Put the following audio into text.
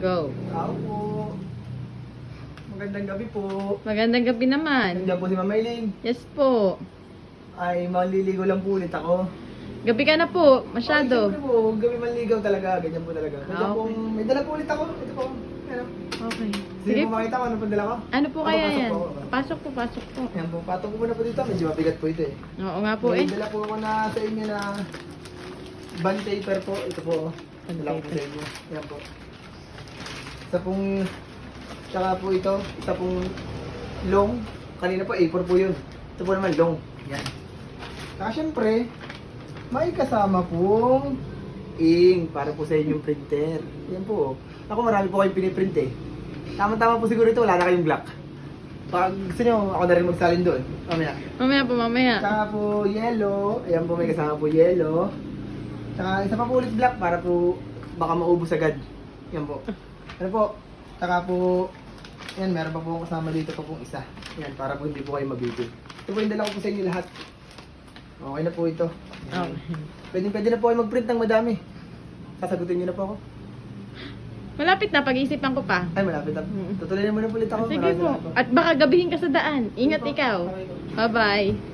Go. Tao po. Magandang gabi po. Magandang gabi naman. Nandiyan po si Ma'am Maylin. Yes po. Ay, maliligo lang po ulit ako. Gabi ka na po. Ay, Masyado. siyempre po, gabi manligaw talaga. Ganyan po talaga. Nandiyan Ah, po, okay. may dala po ulit ako. Ito po. Ano? Okay. Sige Sige po makita ko ano po dala ko. Ano po kaya Papasok yan? po ako. Pasok po, pasok po. Ayan po, patong ko muna po dito. Medyo mabigat po ito eh. Oo nga po May eh. dala po ako na sa inyo na band paper po. Ito po. Bond Dala ko po paper. sa inyo. Ayan po. Isa pong, tsaka po ito, isa pong long. Kanina po A4 po yun. Ito po naman long. Yan. Saka syempre, may kasama pong ink para po sa inyong printer. Yan po. Ako marami po kayong piniprint eh. Tama-tama po siguro ito, wala na kayong black. Pag gusto nyo, ako na rin magsalin doon. Mamaya. Mamaya po, mamaya. Tsaka po yellow. Ayan po may kasama po yellow. Tsaka isa pa po ulit black para po baka maubos agad. Yan po. Ano po? Tsaka po, yan meron pa po akong kasama dito pa pong isa. Yan, para po hindi po kayo mabibig. Ito po yung dala ko po sa inyo lahat. Okay na po ito. Okay. Pwede, pwede na po kayo mag-print ng madami. Sasagutin niyo na po ako. Malapit na, pag-iisipan ko pa. Ay, malapit na. Mm. Tutuloy na muna po ulit ako. Sige po. At baka gabihin ka sa daan. Ingat ikaw. Bye-bye.